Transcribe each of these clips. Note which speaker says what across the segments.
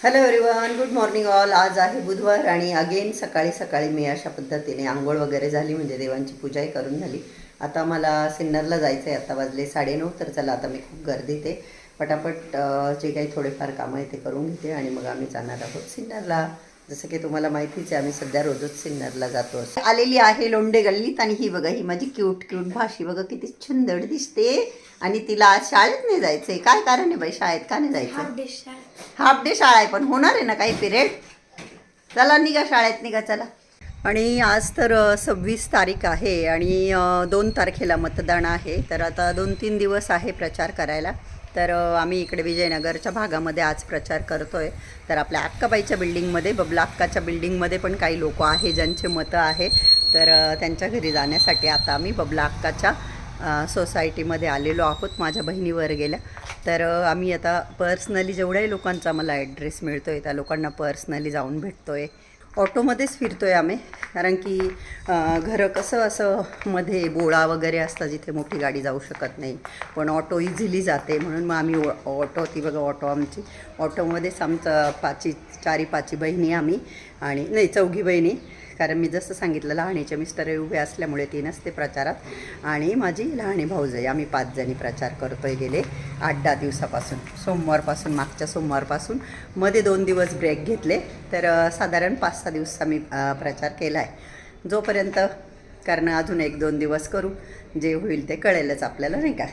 Speaker 1: Hello everyone good morning all आज आहे बुधवार आणि अगेन सकाळी सकाळी मी अशा पद्धतीने आंघोळ वगैरे झाली म्हणजे देवांची पूजाही करून झाली. आता मला सिन्नरला जायचं आहे आता वाजले साडेनऊ तर चला आता मी खूप गर्दीत आहे पटापट जे काही थोडेफार कामं आहे ते करून घेते आणि मग आम्ही जाणार आहोत सिन्नरला. जसं की तुम्हाला माहितीच आहे आम्ही सध्या रोजच सिन्नरला जातो. असं. आलेली आहे लोंडे गल्लीत आणि ही बघा ही माझी क्यूट क्यूट भाशी बघा किती सुंदर दिसते. आणि तिला आज शाळेत नाही जायचंय. काय कारण आहे बाई शाळेत का नाही जायचं हाफ डे शाळा आहे पण होणार आहे ना काही पिरियड? चला निघा शाळेत निघा चला. आणि आज तर सव्वीस तारीख आहे आणि दोन तारखेला मतदान आहे. तर आता दोन तीन दिवस आहे प्रचार करायला. तर आम्ही इकडे विजयनगरच्या भागामध्ये आज प्रचार करतोय. तर आपल्या अक्काबाईच्या बिल्डिंगमध्ये बबला अक्काच्या बिल्डिंगमध्ये पण काही लोक आहे ज्यांचे मतं आहे. तर त्यांच्या घरी जाण्यासाठी आता आम्ही बबला अक्काच्या सोसायटीमध्ये आलेलो आहोत माझ्या बहिणीवर गेल्या. तर आम्ही आता पर्सनली जेवढ्याही लोकांचा मला ॲड्रेस मिळतो आहे त्या लोकांना पर्सनली जाऊन भेटतो आहे ऑटोमध्येच फिरतो आहे आम्ही कारण की घरं कसं असं मध्ये बोळा वगैरे असतं जिथे मोठी गाडी जाऊ शकत नाही. पण ऑटो इझिली जाते म्हणून मग आम्ही ओ- ऑटो ती बघा ऑटो आमची. ऑटोमध्येच आमचं पाची चारी पाची बहिणी आम्ही आणि नाही चौघी बहिणी. कारण मी जसं सांगितलं लहाणीचे मिस्टर उभे असल्यामुळे ती नसते प्रचारात. आणि माझी लहाणी भाऊजाई आम्ही पाच जणी प्रचार करतोय गेले आठ दहा दिवसापासून. सोमवारपासून मागच्या सोमवारपासून. मध्ये दोन दिवस ब्रेक घेतले. तर साधारण पाच सहा दिवस आम्ही प्रचार केला आहे जोपर्यंत कारण अजून एक दोन दिवस करू. जे होईल ते कळेलच आपल्याला नाही का?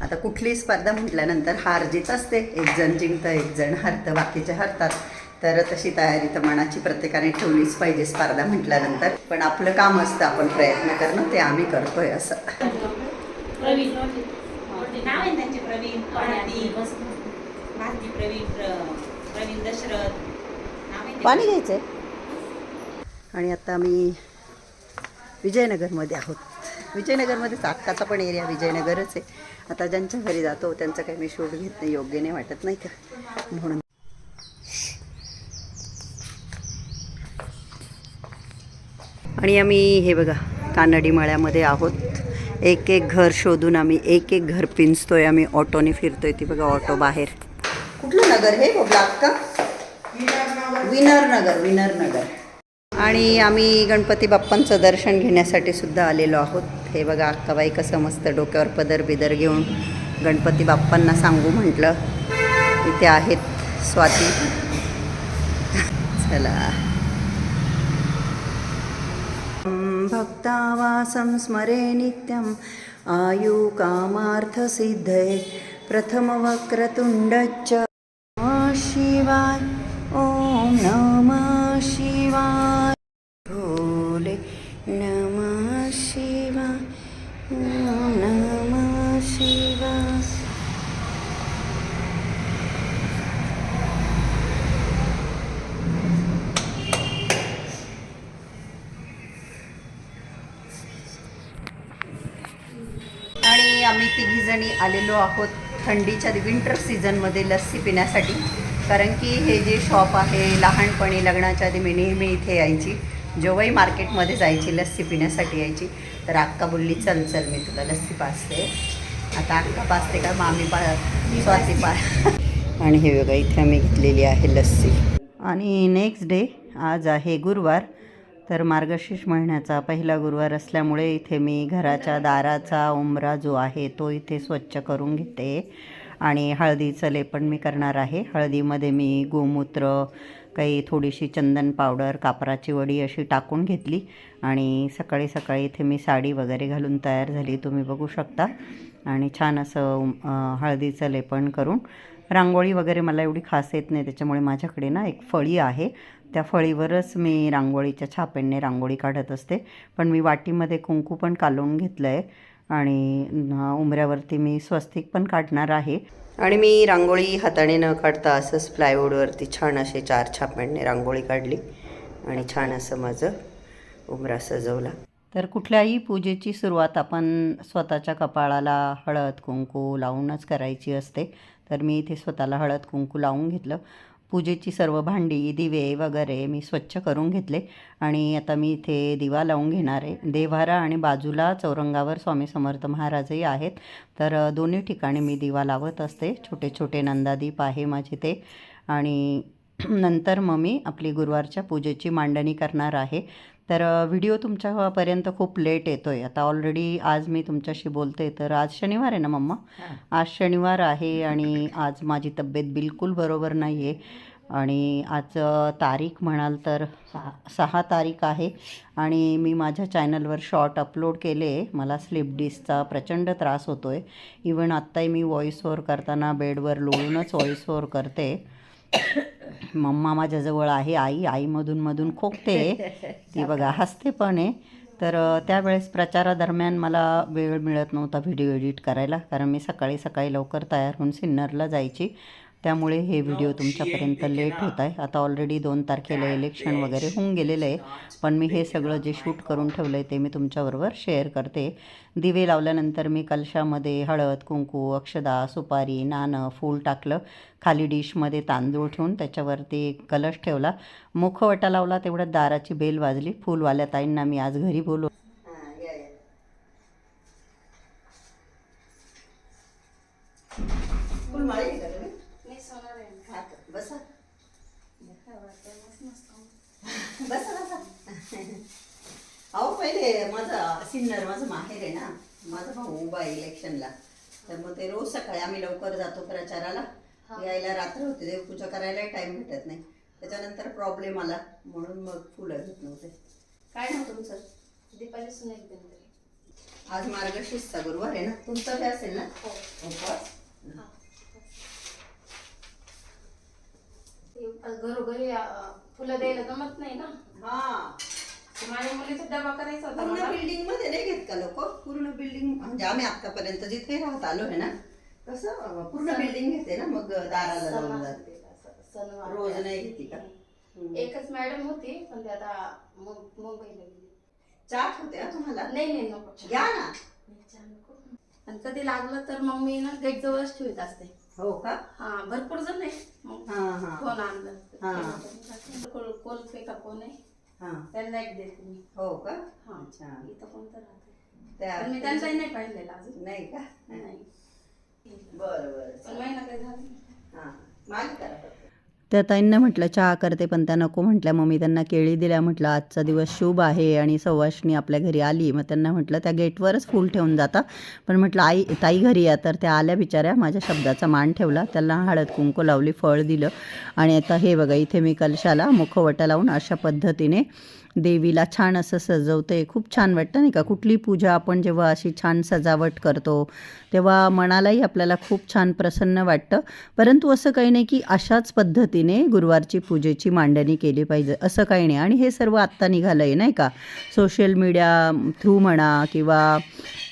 Speaker 1: आता कुठलीही स्पर्धा म्हटल्यानंतर हार जीत असते. एक जण जिंकतं एक जण हरतं. बाकीचे हरतात. तर तशी तयारी तर मनाची प्रत्येकाने ठेवलीच पाहिजे स्पर्धा म्हटल्यानंतर. पण आपलं काम असतं आपण प्रयत्न करणं ते आम्ही करतोय असं.
Speaker 2: आहे
Speaker 1: पाणी घ्यायचं आहे आणि आता आम्ही विजयनगरमध्ये आहोत. विजयनगरमध्येच अक्काचा पण एरिया विजयनगरच आहे. आता ज्यांच्या घरी जातो त्यांचं काही मी शोध घेत नाही योग्य नाही वाटत नाही का? म्हणून आणि आम्ही हे बघा कानडी मळ्यामध्ये आहोत. एक एक घर शोधून आम्ही एक एक घर पिंचतोय आम्ही. ऑटोने फिरतोय ती बघा ऑटो बाहेर. कुठलं नगर हे? हो, बघला अक्का विनर नगर विनर नगर. आणि आम्ही गणपती बाप्पांचं दर्शन घेण्यासाठी सुद्धा आलेलो आहोत. हे बघा अक्काबाई कसं मस्त डोक्यावर पदर बिदर घेऊन गणपती बाप्पांना सांगू म्हटलं. इथे आहेत स्वाती. चला. भक्तावासं स्मरे नित्यम्। आयुकामार्थसिद्धये प्रथमवक्रतुण्डच्च। शिवाय। ॐ नमः आम्ही तिघीजणी आलेलो आहोत थंडीच्या विंटर सीझनमध्ये लस्सी पिण्यासाठी. कारण की हे जे शॉप आहे लहानपणी लग्नाच्या आधी मी नेहमी इथे यायची. जेव्हाही मार्केटमध्ये जायची लस्सी पिण्यासाठी यायची. तर अक्का बोलली चल चल मी तुला लस्सी पाचते आता अक्का पाचते का? मामी पा स्वाती पा. आणि हे बघा इथे आम्ही घेतलेली आहे लस्सी. आणि नेक्स्ट डे आज आहे गुरुवार. तर मार्गशीर्ष महिन्याचा पहिला गुरुवार असल्यामुळे इथे मी घराच्या दाराचा उंबरा जो आहे तो इथे स्वच्छ करून घेते. आणि हळदीचं लेपण मी करणार आहे. हळदीमध्ये मी गोमूत्र काही थोडीशी चंदन पावडर कापराची वडी अशी टाकून घेतली. आणि सकाळी सकाळी इथे मी साडी वगैरे घालून तयार झाली. तुम्ही बघू शकता. आणि छान असं हळदीचं लेपन करून रांगोळी वगैरे मला एवढी खास येत नाही त्याच्यामुळे माझ्याकडे ना एक फळी आहे. त्या फळीवरच मी रांगोळीच्या छापेने रांगोळी काढत असते. पण मी वाटीमध्ये कुंकू पण कालवून घेतलं आहे आणि उंबऱ्यावरती मी स्वस्तिक पण काढणार आहे. आणि मी रांगोळी हाताने न काढता असंच प्लायवूडवरती छान असे चार छापेने रांगोळी काढली आणि छान असं माझं उंबरा सजवला. तर कुठल्याही पूजेची सुरुवात आपण स्वतःच्या कपाळाला हळद कुंकू लावूनच करायची असते. तर मी इथे स्वतःला हळद कुंकू लावून घेतलं. पूजेची सर्व भांडी दिवे वगैरे मी स्वच्छ करून घेतले. आणि आता मी इथे दिवा लावून घेणार आहे. देव्हारा आणि बाजूला चौरंगावर स्वामी समर्थ महाराजही आहेत. तर दोन्ही ठिकाणी मी दिवा लावत असते. छोटे छोटे नंदादीप आहे माझे ते. आणि नंतर मग मी आपली गुरुवारच्या पूजेची मांडणी करणार आहे. तर व्हिडिओ तुमच्यापर्यंत खूप लेट येतो आहे आता ऑलरेडी आज मी तुमच्याशी बोलते तर आज शनिवार आहे ना मम्मा? आज शनिवार आहे आणि आज माझी तब्येत बिलकुल बरोबर नाही आहे आणि आज तारीख म्हणाल तर सहा सहा तारीख आहे. आणि मी माझ्या चॅनलवर शॉर्ट अपलोड केले. मला स्लिप डिस्कचा प्रचंड त्रास होतो आहे इवन आत्ताही मी व्हॉईस ओव्हर करताना बेडवर लोळूनच व्हॉईस ओव्हर करते. मम्मा माझ्याजवळ आहे आई आईमधून मधून खोकते. ती बघा हसते पण आहे तर त्यावेळेस प्रचारादरम्यान मला वेळ मिळत नव्हता व्हिडिओ एडिट करायला कारण मी सकाळी सकाळी लवकर तयार होऊन सिन्नरला जायची. त्यामुळे हे व्हिडिओ तुमच्यापर्यंत लेट होत आहे आता ऑलरेडी दोन तारखेला इलेक्शन वगैरे होऊन गेलेलं आहे. पण मी हे सगळं जे शूट करून ठेवलं आहे ते मी तुमच्याबरोबर शेअर करते. दिवे लावल्यानंतर मी कलशामध्ये हळद कुंकू अक्षदा सुपारी नाणं फूल टाकलं. खाली डिशमध्ये तांदूळ ठेवून त्याच्यावरती कलश ठेवला. मुखवटा लावला तेवढ्यात दाराची बेल वाजली. फुलवाल्या ताईंना मी आज घरी बोलू अहो पहिले माझा सिन्नर माझं माहेर आहे ना. माझा भाऊ उभा आहे इलेक्शनला. तर मग ते रोज सकाळी आम्ही लवकर जातो प्रचाराला. यायला रात्र होते देवपूजा करायला टाइम भेटत नाही. त्याच्यानंतर प्रॉब्लेम आला. म्हणून मग फुलं घेत नव्हते. काय नाव तुमचं?
Speaker 3: दीपाली सुनेल बेंद्रे
Speaker 1: आज मार्गशीर्षचा गुरुवार आहे ना. तुमचा बी असेल ना?
Speaker 3: हो.
Speaker 1: उपवास
Speaker 3: हा. ते घरोघरी अं, फुलं द्यायला जमत नाही ना?
Speaker 1: हा.
Speaker 3: माझ्या मुलीचा डबा करायचा होता
Speaker 1: पूर्ण
Speaker 3: मला
Speaker 1: बिल्डिंगमध्ये नाही घेत का लोक पूर्ण बिल्डिंग म्हणजे आम्ही आतापर्यंत जिथे राहत आलो आहे ना तसं अं, पूर्ण बिल्डिंग घेते ना मग दाराला लावून जाते
Speaker 3: सणासुदीला, स- सणवार
Speaker 1: रोज नाही घेते का? हम्म.
Speaker 3: एकच मॅडम होती पण ते आता मुं- मुंबईला गेली
Speaker 1: चहा होते हा तुम्हाला
Speaker 3: नाही नाही नको चहा.
Speaker 1: घ्या ना
Speaker 3: नाही, चहा नको. आणि कधी लागलं तर मग मी ना गेट जवळच ठेवत असते
Speaker 1: हो का
Speaker 3: हा भरपूर जण आहे मग
Speaker 1: हा हा
Speaker 3: कोण आणलं
Speaker 1: हा.
Speaker 3: कोण फेका कोण आहे
Speaker 1: हा.
Speaker 3: त्यांना एक देते मी.
Speaker 1: हो का?
Speaker 3: हा.
Speaker 1: अच्छा.
Speaker 3: इथं कोणतं राहतं.
Speaker 1: त्या
Speaker 3: पण मी त्यांचाही नाही पाहिलेला अजून.
Speaker 1: नाही का?
Speaker 3: नाही.
Speaker 1: बरं बरं.
Speaker 3: महिना काही झाला.
Speaker 1: हां. माझी करा त्या ताईंना म्हटलं चहा करते पण त्या नको म्हटल्या. मग मी त्यांना केळी दिल्या. म्हटलं आजचा दिवस शुभ आहे. आणि सवाशणी आपल्या घरी आली. मग त्यांना म्हटलं त्या गेटवरच फूल ठेवून जाता. पण म्हटलं आई ताई घरी या. तर त्या आल्या बिचाऱ्या. माझ्या शब्दाचा मान ठेवला. त्याला हळद कुंकू लावली फळ दिलं. आणि आता हे बघा इथे मी कलशाला मुखवटा लावून अशा पद्धतीने देवीला छान असं सजवते खूप छान वाटतं नाही का? कुठली पूजा आपण जेव्हा अशी छान सजावट करतो तेव्हा मनालाही आपल्याला खूप छान प्रसन्न वाटतं. परंतु असं काही नाही की अशाच पद्धतीने गुरुवारची पूजेची मांडणी केली पाहिजे. असं काही नाही. आणि हे सर्व आत्ता निघालं आहे नाही का? सोशल मीडिया थ्रू म्हणा किंवा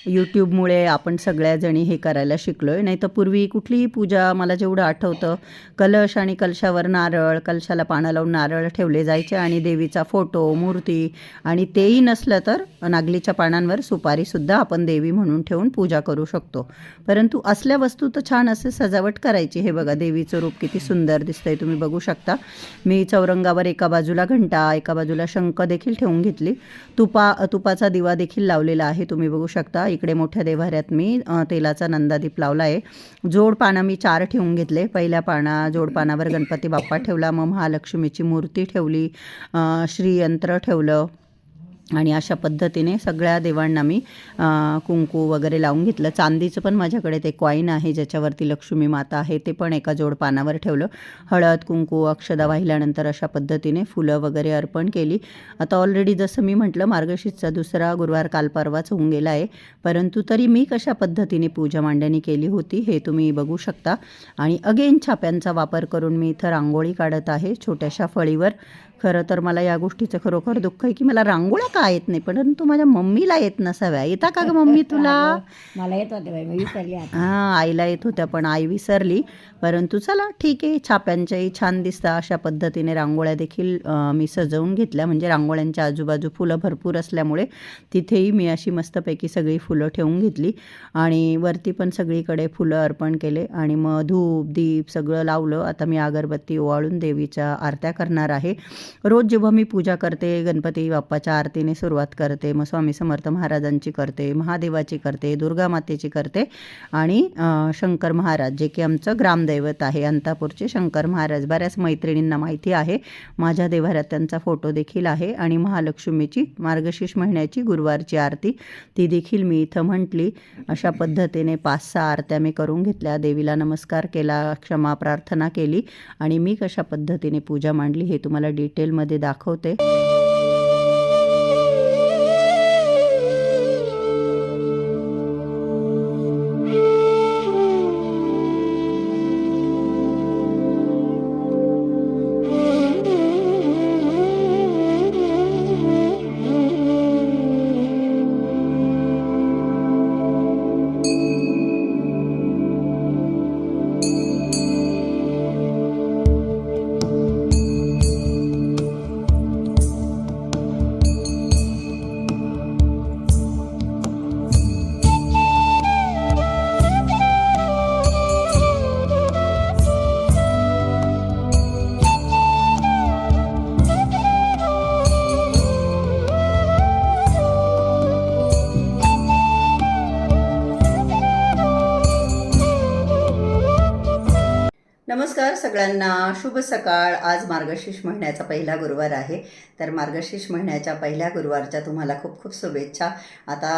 Speaker 1: यूट्यूबमुळे आपण सगळ्याजणी हे करायला शिकलो आहे नाही तर पूर्वी कुठलीही पूजा मला जेवढं आठवतं कलश आणि कलशावर नारळ कलशाला पानं लावून नारळ ठेवले जायचे आणि देवीचा फोटो मूर्ती. आणि तेही नसलं तर नागलीच्या पानांवर सुपारीसुद्धा आपण देवी म्हणून ठेवून पूजा करू शकतो. परंतु असल्या वस्तू तर छान असे सजावट करायची. हे बघा देवीचं रूप किती सुंदर दिसतंय. तुम्ही बघू शकता. मी चौरंगावर एका बाजूला घंटा एका बाजूला शंख देखील ठेवून घेतली. तुपा तुपाचा दिवा देखील लावलेला आहे. तुम्ही बघू शकता. इकडे मोठ्या देव्हाऱ्यात मी तेलाचा नंदादीप लावला आहे. जोड पानं मी चार ठेवून घेतले. पहिल्या पाना जोड पानावर गणपती बाप्पा ठेवला. मग महालक्ष्मीची मूर्ती ठेवली. श्रीयंत्र ठेवलं. आणि अशा पद्धतीने सगळ्या देवांना मी कुंकू वगैरे लावून घेतलं. चांदीचं पण माझ्याकडे ते कॉईन आहे ज्याच्यावरती लक्ष्मी माता आहे ते पण एका जोड पानावर ठेवलं. हळद कुंकू अक्षदा वाहिल्यानंतर अशा पद्धतीने फुलं वगैरे अर्पण केली. आता ऑलरेडी जसं मी म्हटलं मार्गशीर्षचा दुसरा गुरुवार काल परवाच होऊन गेला आहे. परंतु तरी मी कशा पद्धतीने पूजा मांडणी केली होती हे तुम्ही बघू शकता. आणि अगेन छाप्यांचा वापर करून मी इथं रांगोळी काढत आहे छोट्याशा फळीवर. खरं तर मला या गोष्टीचं खरोखर दुःख आहे की मला रांगोळ्या का येत नाही? परंतु माझ्या मम्मीला येत नसाव्या. येता का ग मम्मी तुला?
Speaker 4: मला येत होते बाई मी विसरली
Speaker 1: हां आईला येत होत्या पण आई विसरली. परंतु चला ठीक आहे छाप्यांच्याही छान दिसतं अशा पद्धतीने रांगोळ्या देखील मी सजवून घेतल्या. म्हणजे रांगोळ्यांच्या आजूबाजू फुलं भरपूर असल्यामुळे तिथेही मी अशी मस्तपैकी सगळी फुलं ठेवून घेतली. आणि वरती पण सगळीकडे फुलं अर्पण केले. आणि मग धूप दीप सगळं लावलं. आता मी अगरबत्ती ओवाळून देवीच्या आरत्या करणार आहे. रोज जेव्हा मी पूजा करते गणपती बाप्पाच्या आरतीने सुरुवात करते मग स्वामी समर्थ महाराजांची करते महादेवाची करते दुर्गा मातेची करते आणि शंकर महाराज जे की आमचं ग्रामदैवत आहे अंतापूरचे शंकर महाराज. बऱ्याच मैत्रिणींना माहिती आहे माझ्या देवाऱ्यात त्यांचा फोटो देखील आहे आणि महालक्ष्मीची मार्गशीर्ष महिन्याची गुरुवारची आरती ती देखील मी इथं म्हटली. अशा पद्धतीने पाच सहा आरत्या मी करून घेतल्या देवीला नमस्कार केला क्षमा प्रार्थना केली आणि मी कशा पद्धतीने पूजा मांडली हे तुम्हाला डिटेल डिटेलमध्ये दाखवते. सगळ्यांना शुभ सकाळ. आज मार्गशीर्ष महिन्याचा पहिला गुरुवार आहे. तर मार्गशीर्ष महिन्याच्या पहिल्या गुरुवारच्या तुम्हाला खूप खूप शुभेच्छा. आता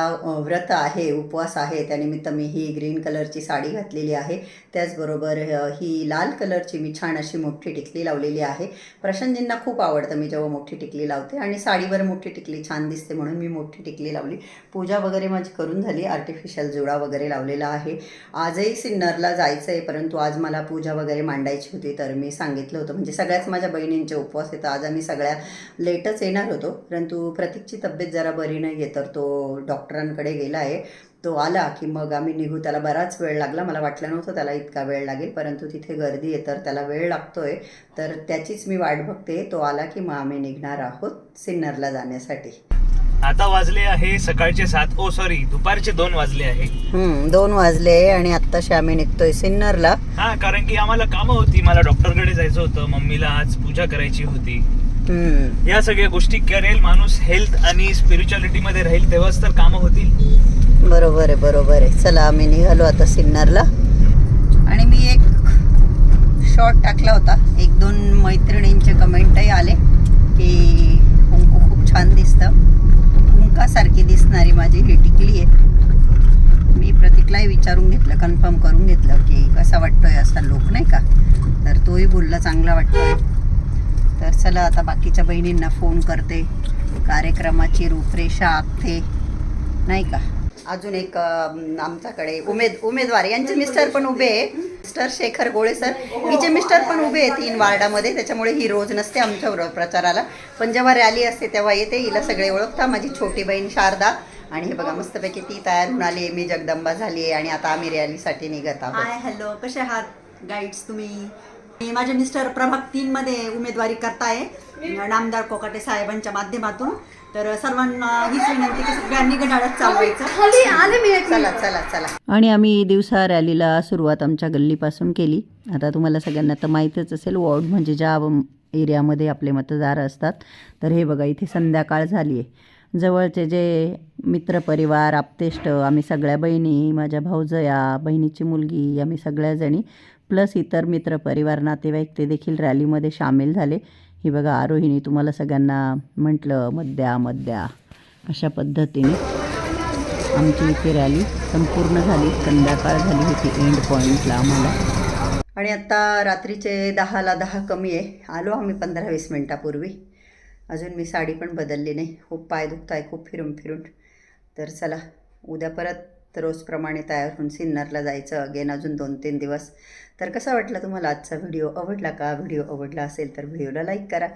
Speaker 1: व्रत आहे उपवास आहे. त्यानिमित्त मी ही ग्रीन कलरची साडी घातलेली आहे. त्याचबरोबर ही लाल कलरची मी छान अशी मोठी टिकली लावलेली आहे. प्रशांतजींना खूप आवडतं मी जेव्हा मोठी टिकली लावते आणि साडीवर मोठी टिकली छान दिसते म्हणून मी मोठी टिकली लावली. पूजा वगैरे माझी करून झाली. आर्टिफिशियल जुडा वगैरे लावलेला आहे. आजही सिन्नरला जायचं आहे परंतु आज मला पूजा वगैरे मांडायची होती. तर मी सांगितलं होतं. म्हणजे सगळ्याच माझ्या बहिणींचे उपवास आहेत. आज आम्ही सगळ्या लेटच येणार होतो. परंतु प्रतीकची तब्येत जरा बरी नाही आहे तर तो डॉक्टरांकडे गेला आहे. तो आला की मग आम्ही निघू. त्याला बराच वेळ लागला. मला वाटलं नव्हतं त्याला इतका वेळ लागेल परंतु तिथे गर्दी आहे तर त्याला वेळ लागतोय. तर त्याचीच मी वाट बघते. तो आला की मग आम्ही निघणार आहोत सिन्नरला जाण्यासाठी.
Speaker 5: आता वाजले आहे सकाळचे सात. ओ सॉरी दुपारचे दोन वाजले आहे.
Speaker 1: हम्म, दोन वाजले आणि आत्ताशी आम्ही निघतोय सिन्नरला.
Speaker 5: हा कारण की आम्हाला कामं होती. मला डॉक्टरकडे जायचं होतं. मम्मीला आज पूजा करायची होती.
Speaker 1: हम्म.
Speaker 5: या सगळ्या गोष्टी करेल माणूस हेल्थ आणि स्पिरिच्युअलिटी मध्ये राहील तेव्हाच तर कामं होतील.
Speaker 1: बरोबर आहे बरोबर आहे. चला आम्ही निघालो आता सिन्नरला. आणि मी एक शॉर्ट टाकला होता. एक दोन मैत्रिणींचे कमेंटही आले की कुंकू खूप छान दिसतं. कुंकासारखी दिसणारी माझी ही टिकली आहे. मी प्रतीकलाही विचारून घेतलं कन्फर्म करून घेतलं की कसा वाटतोय असा लोक नाही का? तर तोही बोलला चांगला वाटतोय. तर चला आता बाकीच्या बहिणींना फोन करते. कार्यक्रमाची रूपरेषा आखते. नाही का? अजून एक आमच्याकडे उमेद उमेदवार यांचे मिस्टर पण उभे आहे. मिस्टर शेखर गोळे सर. हिचे मिस्टर पण उभे आहे तीन वार्डामध्ये त्याच्यामुळे ही रोज नसते आमच्या प्रचाराला. पण जेव्हा रॅली असते तेव्हा येते. हिला सगळे ओळखता. माझी छोटी बहीण शारदा. आणि हे बघा मस्तपैकी ती तयार होऊन आली मी जगदंबा झाली आहे आणि आता आम्ही रॅलीसाठी निघत आहोत.
Speaker 6: हॅलो कसे आहात? गाईड्स तुम्ही? माझे मिस्टर प्रभाग तीन मध्ये उमेदवारी करताय नामदार कोकाटे साहेबांच्या माध्यमातून. तर सर्वांना हीच विनंती की सगळ्यांनी घड्याळात चालवायचं.
Speaker 3: खाली आले मी एक
Speaker 1: चला चला चला. आणि आम्ही दिवसा रॅलीला सुरुवात आमच्या गल्लीपासून केली. आता तुम्हाला सगळ्यांना तर माहीतच असेल वॉर्ड म्हणजे ज्या एरियामध्ये आपले मतदार असतात. तर हे बघा इथे संध्याकाळ झाली आहे. जवळचे जे मित्रपरिवार आप्तेष्ट आम्ही सगळ्या बहिणी माझ्या भाऊजया बहिणीची मुलगी आम्ही सगळ्याजणी प्लस इतर मित्र परिवार नातेवाईक ते देखील रॅलीमध्ये सामील झाले. ही बघा आरोहिणी तुम्हाला सगळ्यांना म्हटलं मद्या मद्या अशा पद्धतीने आमची इथे रॅली संपूर्ण झाली. संध्याकाळ झाली होती एंड पॉईंटला आम्हाला. आणि आत्ता रात्रीचे दहाला दहा कमी आहे. आलो आम्ही पंधरा वीस मिनटापूर्वी. अजून मी साडी पण बदलली नाही. खूप पाय दुखत आहे खूप फिरून फिरून. तर चला उद्या परत तर रोजप्रमाणे तयार होऊन सिन्नरला जायचं अगेन अजून दोन तीन दिवस. तर कसा वाटला तुम्हाला आजचा व्हिडिओ? आवडला का? व्हिडिओ आवडला असेल तर व्हिडिओला लाईक करा.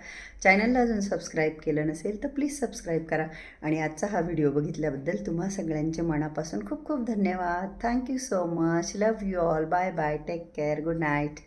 Speaker 1: चॅनलला अजून सबस्क्राईब केलं नसेल तर प्लीज सबस्क्राईब करा. आणि आजचा हा व्हिडिओ बघितल्याबद्दल तुम्हा सगळ्यांचे मनापासून खूप खूप धन्यवाद. Thank you so much. Love you all. Bye bye take care. Good night.